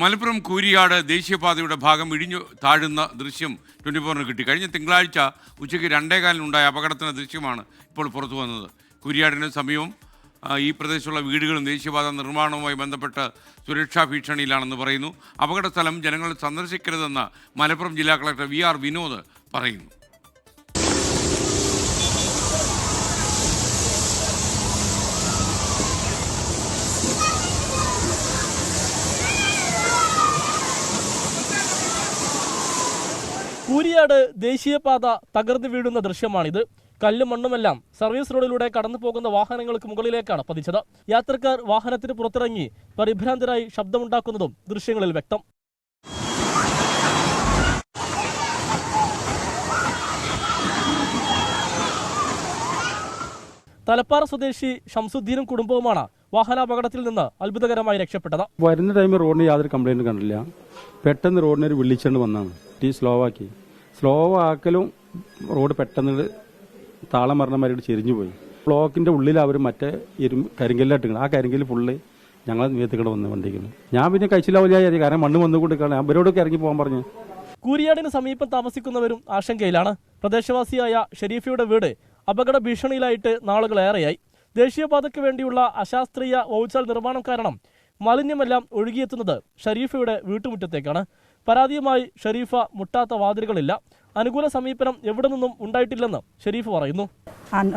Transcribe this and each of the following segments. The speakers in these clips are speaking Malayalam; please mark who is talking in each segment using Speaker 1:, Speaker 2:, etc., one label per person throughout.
Speaker 1: മലപ്പുറം കൂരിയാട് ദേശീയപാതയുടെ ഭാഗം ഇടിഞ്ഞു താഴുന്ന ദൃശ്യം ട്വന്റി ഫോറിന് കിട്ടി. കഴിഞ്ഞ തിങ്കളാഴ്ച ഉച്ചയ്ക്ക് രണ്ടേകാലിനുണ്ടായ അപകടത്തിന് ദൃശ്യമാണ് ഇപ്പോൾ പുറത്തു വന്നത്. കുരിയാടിന് സമീപം ഈ പ്രദേശത്തുള്ള വീടുകളും ദേശീയപാത നിർമ്മാണവുമായി ബന്ധപ്പെട്ട് സുരക്ഷാ ഭീഷണിയിലാണെന്ന് പറയുന്നു. അപകട സ്ഥലം ജനങ്ങൾ സന്ദർശിക്കരുതെന്ന് മലപ്പുറം ജില്ലാ കളക്ടർ വി ആർ വിനോദ് പറയുന്നു.
Speaker 2: കൂരിയാട് ദേശീയപാത തകർന്നു വീഴുന്ന ദൃശ്യമാണിത്. കല്ലും മണ്ണുമെല്ലാം സർവീസ് റോഡിലൂടെ കടന്നു പോകുന്ന വാഹനങ്ങൾക്ക് മുകളിലേക്കാണ് പതിച്ചത്. യാത്രക്കാർ വാഹനത്തിന് പുറത്തിറങ്ങി പരിഭ്രാന്തരായി ശബ്ദമുണ്ടാക്കുന്നതും ദൃശ്യങ്ങളിൽ വ്യക്തം. തലപ്പാറ സ്വദേശി ഷംസുദ്ദീനും കുടുംബവുമാണ് വാഹനാപകടത്തിൽ നിന്ന് അത്ഭുതകരമായി രക്ഷപ്പെട്ടത്.
Speaker 3: വരുന്ന ടൈമിൽ റോഡിന് യാതൊരു കംപ്ലൈന്റ് കണ്ടില്ല. പെട്ടെന്ന് റോഡിന് ഒരു വിളിച്ചുകൊണ്ട് വന്നാണ്. ടീ സ്ലോ ആക്കി. സ്ലോ ആക്കലും റോഡ് പെട്ടെന്ന് താളം മരണമായിട്ട് ചെരിഞ്ഞു പോയി. ബ്ലോക്കിന്റെ ഉള്ളിൽ അവർ മറ്റേ എരും കരിങ്കല്ലാട്ടിക്കണം ആ കരിങ്കൽ ഫുള്ള് ഞങ്ങളെ നിയത്തിക്കൊണ്ട് വന്ന് വണ്ടിക്കുന്നു ഞാൻ പിന്നെ കഴിച്ചില്ലാവില്ല കാരണം മണ്ണ് വന്നു കൊടുക്കണം അവരോടൊക്കെ ഇറങ്ങി പോകാൻ പറഞ്ഞു.
Speaker 2: കൂരിയാടിന് സമീപം താമസിക്കുന്നവരും ആശങ്കയിലാണ്. പ്രദേശവാസിയായ ഷെരീഫയുടെ വീട് അപകട ഭീഷണിയിലായിട്ട് നാളുകളേറെയായി. ദേശീയപാതയ്ക്ക് വേണ്ടിയുള്ള അശാസ്ത്രീയ വൗച്ചാൽ നിർമ്മാണം കാരണം മാലിന്യമെല്ലാം ഒഴുകിയെത്തുന്നത് ഷരീഫയുടെ വീട്ടുമുറ്റത്തേക്കാണ്. പരാതിയുമായി ഷരീഫ മുട്ടാത്ത വാതിലുകളില്ല. അനുകൂല സമീപനം എവിടെ നിന്നും ഉണ്ടായിട്ടില്ലെന്ന് ഷെരീഫ് പറയുന്നു.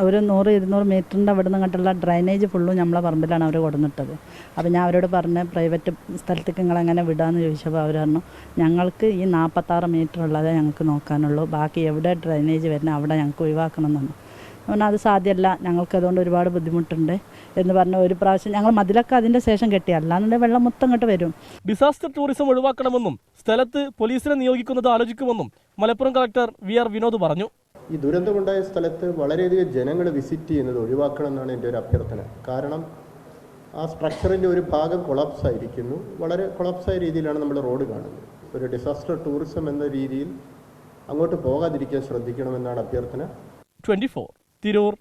Speaker 4: ഒരു നൂറ് ഇരുന്നൂറ് മീറ്ററിന്റെ അവിടെ നിന്ന് കണ്ടുള്ള ഡ്രൈനേജ് ഫുള്ളും നമ്മളെ പറമ്പിലാണ് അവർ കൊടുന്നിട്ടത്. അപ്പോൾ ഞാൻ അവരോട് പറഞ്ഞ് പ്രൈവറ്റ് സ്ഥലത്തേക്ക് നിങ്ങൾ എങ്ങനെ വിടാമെന്ന് ചോദിച്ചപ്പോൾ അവർ പറഞ്ഞു ഞങ്ങൾക്ക് ഈ നാൽപ്പത്താറ് മീറ്റർ ഉള്ളതേ ഞങ്ങൾക്ക് നോക്കാനുള്ളൂ. ബാക്കി എവിടെ ഡ്രൈനേജ് വരുന്നത് അവിടെ ഞങ്ങൾക്ക് ഒഴിവാക്കണം എന്നാണ് പറഞ്ഞാൽ അത് സാധ്യമല്ല. ഞങ്ങൾക്ക് അതുകൊണ്ട് ഒരുപാട് ബുദ്ധിമുട്ടുണ്ട് എന്ന് പറഞ്ഞ ഒരു പ്രാവശ്യം ഞങ്ങൾ മതിലൊക്കെ അതിന്റെ ശേഷം കെട്ടി. അല്ലാന്നുണ്ടെങ്കിൽ വെള്ളം മൊത്തം ഇങ്ങോട്ട് വരും.
Speaker 2: ഡിസാസ്റ്റർ ടൂറിസം ഒഴിവാക്കണമെന്നും സ്ഥലത്ത് പോലീസിനെ നിയോഗിക്കുന്നത് ആലോചിക്കുമെന്നും Malappuram collector V R Vinod പറഞ്ഞു.
Speaker 5: ഈ ദുരന്തമുണ്ടായ സ്ഥലത്ത് വളരെയധികം ജനങ്ങൾ വിസിറ്റ് ചെയ്യുന്നത് ഒഴിവാക്കണം എന്നാണ് എന്റെ ഒരു അഭ്യർത്ഥന. കാരണം ആ സ്ട്രക്ചറിന്റെ ഒരു ഭാഗം കൊളാപ്സ് ആയിരിക്കുന്നു. വളരെ കൊളാപ്സായ രീതിയിലാണ് നമ്മൾ റോഡ് കാണുന്നത്. ഒരു ഡിസാസ്റ്റർ ടൂറിസം എന്ന രീതിയിൽ അങ്ങോട്ട് പോകാതിരിക്കാൻ ശ്രദ്ധിക്കണമെന്നാണ് അഭ്യർത്ഥന.
Speaker 2: ട്വന്റി തിരൂർ